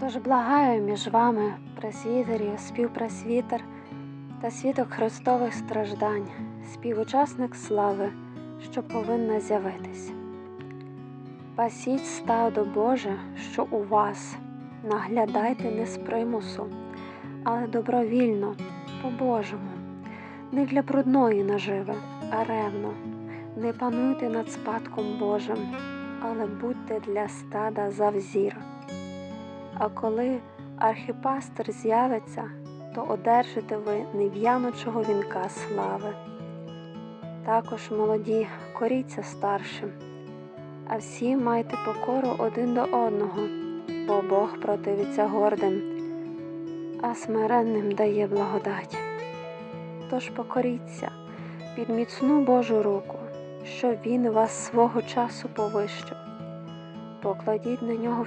Тож благаю між вами, пресвітерів, співпресвітер та свідок Христових страждань, співучасник слави, що повинна з'явитись. Пасіть стадо Боже, що у вас, наглядайте не з примусу, але добровільно, по-божому, не для брудної наживи, а ревно. Не пануйте над спадком Божим, але будьте для стада за взір. А коли архіпастер з'явиться, то одержите ви нев'яночого вінка слави. Також молоді, коріться старшим, а всі майте покору один до одного, бо Бог противиться гордим, а смиренним дає благодать. Тож покоріться під міцну Божу руку, що Він вас свого часу повищив. Покладіть на нього